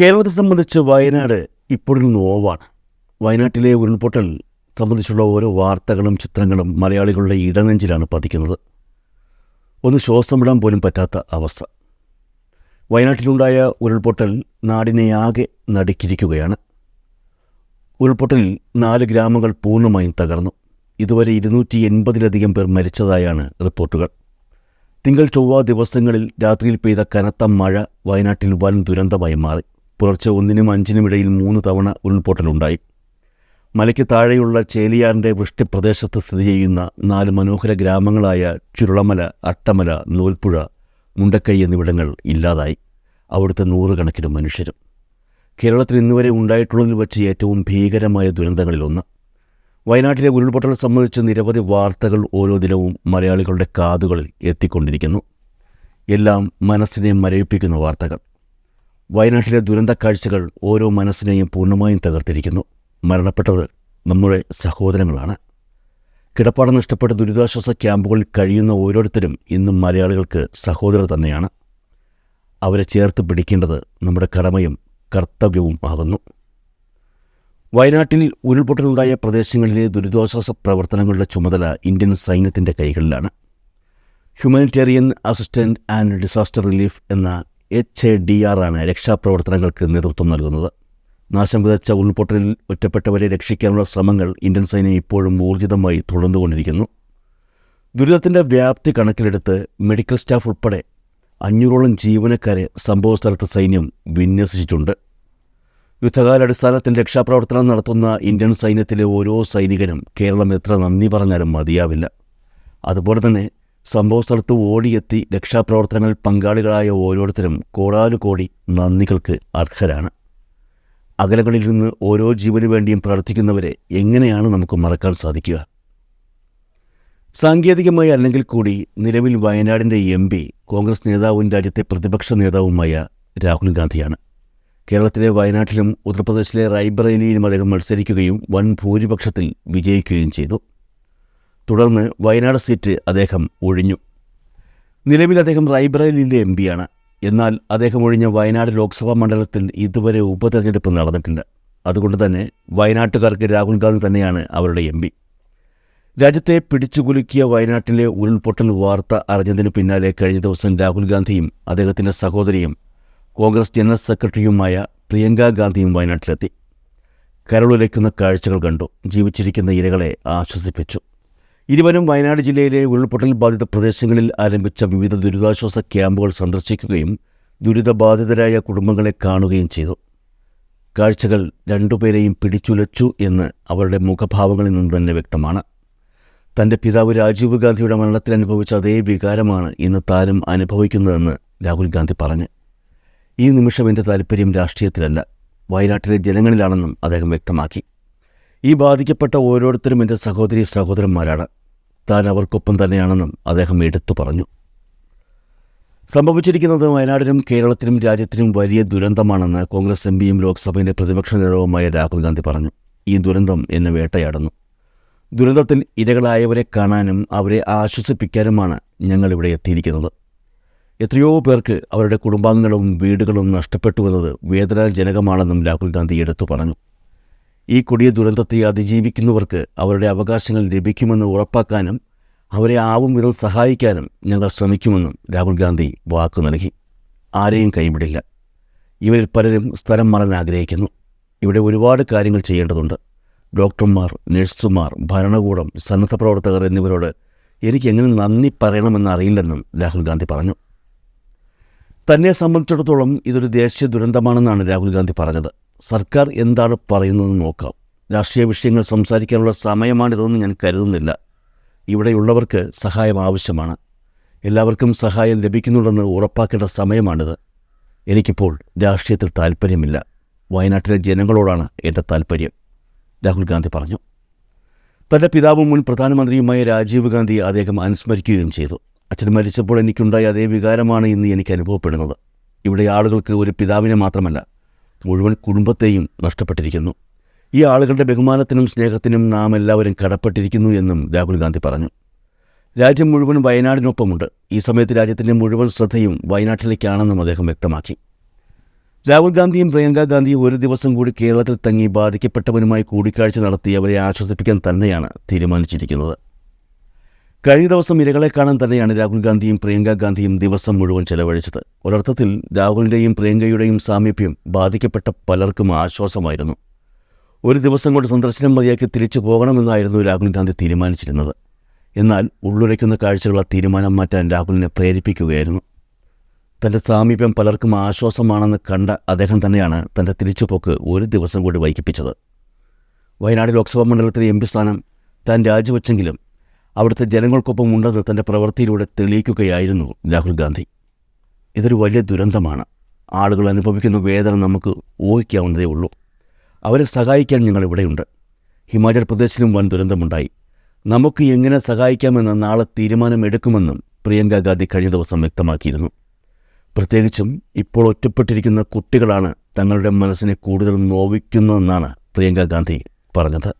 കേരളത്തെ സംബന്ധിച്ച് വയനാട് ഇപ്പോഴും നോവാണ് വയനാട്ടിലെ ഉരുൾപൊട്ടൽ സംബന്ധിച്ചുള്ള ഓരോ വാർത്തകളും ചിത്രങ്ങളും മലയാളികളുടെ ഇടനെഞ്ചിലാണ് പതിക്കുന്നത്. ഒന്ന് ശ്വാസം വിടാൻ പോലും പറ്റാത്ത അവസ്ഥ. വയനാട്ടിലുണ്ടായ ഉരുൾപൊട്ടൽ നാടിനെ ആകെ നടുക്കിയിരിക്കുകയാണ്. ഉരുൾപൊട്ടലിൽ നാല് ഗ്രാമങ്ങൾ പൂർണമായും തകർന്നു. ഇതുവരെ ഇരുന്നൂറ്റി എൺപതിലധികം പേർ മരിച്ചതായാണ് റിപ്പോർട്ടുകൾ. തിങ്കൾ ചൊവ്വ ദിവസങ്ങളിൽ രാത്രിയിൽ പെയ്ത കനത്ത മഴ വയനാട്ടിൽ വൻ ദുരന്തമായി മാറി. പുലർച്ചെ ഒന്നിനും അഞ്ചിനും ഇടയിൽ മൂന്ന് തവണ ഉരുൾപൊട്ടലുണ്ടായി. മലയ്ക്ക് താഴെയുള്ള ചേലിയാറിന്റെ വൃഷ്ടിപ്രദേശത്ത് സ്ഥിതി ചെയ്യുന്ന നാല് മനോഹര ഗ്രാമങ്ങളായ ചുരുളമല അട്ടമല നൂൽപ്പുഴ മുണ്ടക്കൈ എന്നിവിടങ്ങൾ ഇല്ലാതായി. അവിടുത്തെ നൂറുകണക്കിന് മനുഷ്യരും. കേരളത്തിൽ ഇന്നുവരെ ഉണ്ടായിട്ടുള്ളതിൽ വെച്ച് ഏറ്റവും ഭീകരമായ ദുരന്തങ്ങളിലൊന്ന് വയനാട്ടിലെ ഉരുൾപൊട്ടൽ സംബന്ധിച്ച് നിരവധി വാർത്തകൾ ഓരോ ദിനവും മലയാളികളുടെ കാതുകളിൽ എത്തിക്കൊണ്ടിരിക്കുന്നു. എല്ലാം മനസ്സിനെ മരവിപ്പിക്കുന്ന വാർത്തകൾ. വയനാട്ടിലെ ദുരന്ത കാഴ്ചകൾ ഓരോ മനസ്സിനെയും പൂർണമായും തകർത്തിരിക്കുന്നു. മരണപ്പെട്ടത് നമ്മുടെ സഹോദരങ്ങളാണ്. കിടപ്പാടം നഷ്ടപ്പെട്ട ദുരിതാശ്വാസ ക്യാമ്പുകളിൽ കഴിയുന്ന ഓരോരുത്തരും ഇന്നും മലയാളികൾക്ക് സഹോദരർ തന്നെയാണ്. അവരെ ചേർത്ത് പിടിക്കേണ്ടത് നമ്മുടെ കടമയും കർത്തവ്യവും ആകുന്നു. വയനാട്ടിൽ ഉരുൾപൊട്ടലുണ്ടായ പ്രദേശങ്ങളിലെ ദുരിതാശ്വാസ പ്രവർത്തനങ്ങളുടെ ചുമതല ഇന്ത്യൻ സൈന്യത്തിന്റെ കൈകളിലാണ്. Humanitarian assistant and disaster relief എന്ന എച്ച് എ ഡി ആർ ആണ് രക്ഷാപ്രവർത്തനങ്ങൾക്ക് നേതൃത്വം നൽകുന്നത്. നാശം വിതച്ച ഉൾപൊട്ടലിൽ ഒറ്റപ്പെട്ടവരെ രക്ഷിക്കാനുള്ള ശ്രമങ്ങൾ ഇന്ത്യൻ സൈന്യം ഇപ്പോഴും ഊർജിതമായി തുടർന്നുകൊണ്ടിരിക്കുന്നു. ദുരിതത്തിന്റെ വ്യാപ്തി കണക്കിലെടുത്ത് മെഡിക്കൽ സ്റ്റാഫ് ഉൾപ്പെടെ അഞ്ഞൂറോളം ജീവനക്കാരെ സംഭവസ്ഥലത്ത് സൈന്യം വിന്യസിച്ചിട്ടുണ്ട്. യുദ്ധകാലാടിസ്ഥാനത്തിൽ രക്ഷാപ്രവർത്തനം നടത്തുന്ന ഇന്ത്യൻ സൈന്യത്തിലെ ഓരോ സൈനികനും കേരളം എത്ര നന്ദി പറഞ്ഞാലും മതിയാവില്ല. അതുപോലെ തന്നെ സംഭവസ്ഥലത്ത് ഓടിയെത്തി രക്ഷാപ്രവർത്തനങ്ങളിൽ പങ്കാളികളായ ഓരോരുത്തരും കോടാനുകോടി നന്ദികൾക്ക് അർഹരാണ്. അകലങ്ങളിൽ നിന്ന് ഓരോ ജീവനു വേണ്ടിയും പ്രവർത്തിക്കുന്നവരെ എങ്ങനെയാണ് നമുക്ക് മറക്കാൻ സാധിക്കുക? സാങ്കേതികമായി അല്ലെങ്കിൽ കൂടി നിലവിൽ വയനാടിന്റെ എം പി കോൺഗ്രസ് നേതാവും രാജ്യത്തെ പ്രതിപക്ഷ നേതാവുമായ രാഹുൽ ഗാന്ധിയാണ്. കേരളത്തിലെ വയനാട്ടിലും ഉത്തർപ്രദേശിലെ റായ്ബറേലിയിലും അദ്ദേഹം മത്സരിക്കുകയും വൻ ഭൂരിപക്ഷത്തിൽ വിജയിക്കുകയും ചെയ്തു. തുടർന്ന് വയനാട് സീറ്റ് അദ്ദേഹം ഒഴിഞ്ഞു. നിലവിൽ അദ്ദേഹം റായ്ബറേലിയിലെ എം പിയാണ്. എന്നാൽ അദ്ദേഹം ഒഴിഞ്ഞ വയനാട് ലോക്സഭാ മണ്ഡലത്തിൽ ഇതുവരെ ഉപതെരഞ്ഞെടുപ്പ് നടന്നിട്ടില്ല. അതുകൊണ്ട് തന്നെ വയനാട്ടുകാർക്ക് രാഹുൽ ഗാന്ധി തന്നെയാണ് അവരുടെ എം പി. രാജ്യത്തെ പിടിച്ചുകുലുക്കിയ വയനാട്ടിലെ ഉരുൾപൊട്ടൽ വാർത്ത അറിഞ്ഞതിനു പിന്നാലെ കഴിഞ്ഞ ദിവസം രാഹുൽ ഗാന്ധിയും അദ്ദേഹത്തിന്റെ സഹോദരിയും കോൺഗ്രസ് ജനറൽ സെക്രട്ടറിയുമായ പ്രിയങ്ക ഗാന്ധിയും വയനാട്ടിലെത്തി. കരളുലയ്ക്കുന്ന കാഴ്ചകൾ കണ്ടു. ജീവിച്ചിരിക്കുന്ന ഇരകളെ ആശ്വസിപ്പിച്ചു. ഇരുവരും വയനാട് ജില്ലയിലെ ഉരുൾപൊട്ടൽ ബാധിത പ്രദേശങ്ങളിൽ ആരംഭിച്ച വിവിധ ദുരിതാശ്വാസ ക്യാമ്പുകൾ സന്ദർശിക്കുകയും ദുരിതബാധിതരായ കുടുംബങ്ങളെ കാണുകയും ചെയ്തു. കാഴ്ചകൾ രണ്ടുപേരെയും പിടിച്ചുലച്ചു എന്ന് അവരുടെ മുഖഭാവങ്ങളിൽ നിന്ന് തന്നെ വ്യക്തമാണ്. തന്റെ പിതാവ് രാജീവ് ഗാന്ധിയുടെ മരണത്തിൽ അനുഭവിച്ച അതേ വികാരമാണ് ഇന്ന് താനും അനുഭവിക്കുന്നതെന്ന് രാഹുൽ ഗാന്ധി പറഞ്ഞു. ഈ നിമിഷം എന്റെ താല്പര്യം രാഷ്ട്രീയത്തിലല്ല വയനാട്ടിലെ ജനങ്ങളിലാണെന്നും അദ്ദേഹം വ്യക്തമാക്കി. ഈ ബാധിക്കപ്പെട്ട ഓരോരുത്തരും എന്റെ സഹോദരി സഹോദരന്മാരാണ്. താൻ അവർക്കൊപ്പം തന്നെയാണെന്നും അദ്ദേഹം എടുത്തു പറഞ്ഞു. സംഭവിച്ചിരിക്കുന്നത് വയനാടിനും കേരളത്തിനും രാജ്യത്തിനും വലിയ ദുരന്തമാണെന്ന് കോൺഗ്രസ് എം പിയും ലോക്സഭയിലെ പ്രതിപക്ഷ നേതാവുമായ രാഹുൽ ഗാന്ധി പറഞ്ഞു. ഈ ദുരന്തം എന്നെ വേട്ടയാടുന്നു. ദുരന്തത്തിൽ ഇരകളായവരെ കാണാനും അവരെ ആശ്വസിപ്പിക്കാനുമാണ് ഞങ്ങളിവിടെ എത്തിയിരിക്കുന്നത്. എത്രയോ പേർക്ക് അവരുടെ കുടുംബാംഗങ്ങളും വീടുകളും നഷ്ടപ്പെട്ടു എന്നത് വേദനാജനകമാണെന്നും രാഹുൽ ഗാന്ധി എടുത്തു പറഞ്ഞു. ഈ കൊടിയ ദുരന്തത്തെ അതിജീവിക്കുന്നവർക്ക് അവരുടെ അവകാശങ്ങൾ ലഭിക്കുമെന്ന് ഉറപ്പാക്കാനും അവരെ ആവും വിധം സഹായിക്കാനും ഞങ്ങൾ ശ്രമിക്കുമെന്നും രാഹുൽ ഗാന്ധി വാക്കു നൽകി. ആരെയും കൈവിടില്ല. ഇവരിൽ പലരും സ്ഥലം മാറാൻ ആഗ്രഹിക്കുന്നു. ഇവിടെ ഒരുപാട് കാര്യങ്ങൾ ചെയ്യേണ്ടതുണ്ട്. ഡോക്ടർമാർ നഴ്സുമാർ ഭരണകൂടം സന്നദ്ധ പ്രവർത്തകർ എന്നിവരോട് എനിക്ക് എങ്ങനെ നന്ദി പറയണമെന്ന് അറിയില്ലെന്നും രാഹുൽ ഗാന്ധി പറഞ്ഞു. തന്നെ സംബന്ധിച്ചിടത്തോളം ഇതൊരു ദേശീയ ദുരന്തമാണെന്നാണ് രാഹുൽ ഗാന്ധി പറഞ്ഞത്. സർക്കാർ എന്താണ് പറയുന്നതെന്ന് നോക്കാം. രാഷ്ട്രീയ വിഷയങ്ങൾ സംസാരിക്കാനുള്ള സമയമാണിതെന്ന് ഞാൻ കരുതുന്നില്ല. ഇവിടെയുള്ളവർക്ക് സഹായം ആവശ്യമാണ്. എല്ലാവർക്കും സഹായം ലഭിക്കുന്നുണ്ടെന്ന് ഉറപ്പാക്കേണ്ട സമയമാണിത്. എനിക്കിപ്പോൾ രാഷ്ട്രീയത്തിൽ താല്പര്യമില്ല വയനാട്ടിലെ ജനങ്ങളോടാണ് എന്റെ താല്പര്യം രാഹുൽ ഗാന്ധി പറഞ്ഞു. തന്റെ പിതാവും മുൻ പ്രധാനമന്ത്രിയുമായ രാജീവ് ഗാന്ധി അദ്ദേഹം അനുസ്മരിക്കുകയും ചെയ്തു. അച്ഛൻ മരിച്ചപ്പോൾ എനിക്കുണ്ടായ അതേ വികാരമാണ് ഇന്ന് എനിക്ക് അനുഭവപ്പെടുന്നത്. ഇവിടെ ആളുകൾക്ക് ഒരു പിതാവിനെ മാത്രമല്ല മുഴുവൻ കുടുംബത്തെയും നഷ്ടപ്പെട്ടിരിക്കുന്നു. ഈ ആളുകളുടെ ബഹുമാനത്തിനും സ്നേഹത്തിനും നാം എല്ലാവരും കടപ്പെട്ടിരിക്കുന്നു എന്നും രാഹുൽ ഗാന്ധി പറഞ്ഞു. രാജ്യം മുഴുവൻ വയനാടിനൊപ്പമുണ്ട്. ഈ സമയത്ത് രാജ്യത്തിന്റെ മുഴുവൻ ശ്രദ്ധയും വയനാട്ടിലേക്കാണെന്നും അദ്ദേഹം വ്യക്തമാക്കി. രാഹുൽ ഗാന്ധിയും പ്രിയങ്ക ഗാന്ധിയും ഒരു ദിവസം കൂടി കേരളത്തിൽ തങ്ങി ബാധിക്കപ്പെട്ടവരുമായി കൂടിക്കാഴ്ച നടത്തി അവരെ ആശ്വസിപ്പിക്കാൻ തന്നെയാണ് തീരുമാനിച്ചിരിക്കുന്നത്. കഴിഞ്ഞ ദിവസം ഇരകളെ കാണാൻ തന്നെയാണ് രാഹുൽ ഗാന്ധിയും പ്രിയങ്ക ഗാന്ധിയും ദിവസം മുഴുവൻ ചെലവഴിച്ചത്. ഒരർത്ഥത്തിൽ രാഹുലിന്റെയും പ്രിയങ്കയുടെയും സാമീപ്യം ബാധിക്കപ്പെട്ട പലർക്കും ആശ്വാസമായിരുന്നു. ഒരു ദിവസം കൊണ്ട് സന്ദർശനം മതിയാക്കി തിരിച്ചു പോകണമെന്നായിരുന്നു രാഹുൽ ഗാന്ധി തീരുമാനിച്ചിരുന്നത്. എന്നാൽ ഉള്ളുരയ്ക്കുന്ന കാഴ്ചകളുള്ള തീരുമാനം മാറ്റാൻ രാഹുലിനെ പ്രേരിപ്പിക്കുകയായിരുന്നു. തന്റെ സാമീപ്യം പലർക്കും ആശ്വാസമാണെന്ന് കണ്ട അദ്ദേഹം തന്നെയാണ് തന്റെ തിരിച്ചുപോക്ക് ഒരു ദിവസം കൂടി വൈകിപ്പിച്ചത്. വയനാട് ലോക്സഭാ മണ്ഡലത്തിലെ എം പി സ്ഥാനം താൻ രാജിവെച്ചെങ്കിലും അവിടുത്തെ ജനങ്ങൾക്കൊപ്പം ഉണ്ടെന്ന് തന്റെ പ്രവൃത്തിയിലൂടെ തെളിയിക്കുകയായിരുന്നു രാഹുൽ ഗാന്ധി. ഇതൊരു വലിയ ദുരന്തമാണ്. ആളുകൾ അനുഭവിക്കുന്ന വേദന നമുക്ക് ഊഹിക്കാവുന്നതേ ഉള്ളൂ. അവരെ സഹായിക്കാൻ ഞങ്ങൾ ഇവിടെയുണ്ട്. ഹിമാചൽ പ്രദേശിലും വൻ ദുരന്തമുണ്ടായി. നമുക്ക് എങ്ങനെ സഹായിക്കാമെന്ന് നാളെ തീരുമാനമെടുക്കുമെന്നും പ്രിയങ്ക ഗാന്ധി കഴിഞ്ഞ ദിവസം വ്യക്തമാക്കിയിരുന്നു. പ്രത്യേകിച്ചും ഇപ്പോൾ ഒറ്റപ്പെട്ടിരിക്കുന്ന കുട്ടികളാണ് തങ്ങളുടെ മനസ്സിനെ കൂടുതൽ നോവിക്കുന്നതെന്നാണ് പ്രിയങ്ക ഗാന്ധി പറഞ്ഞത്.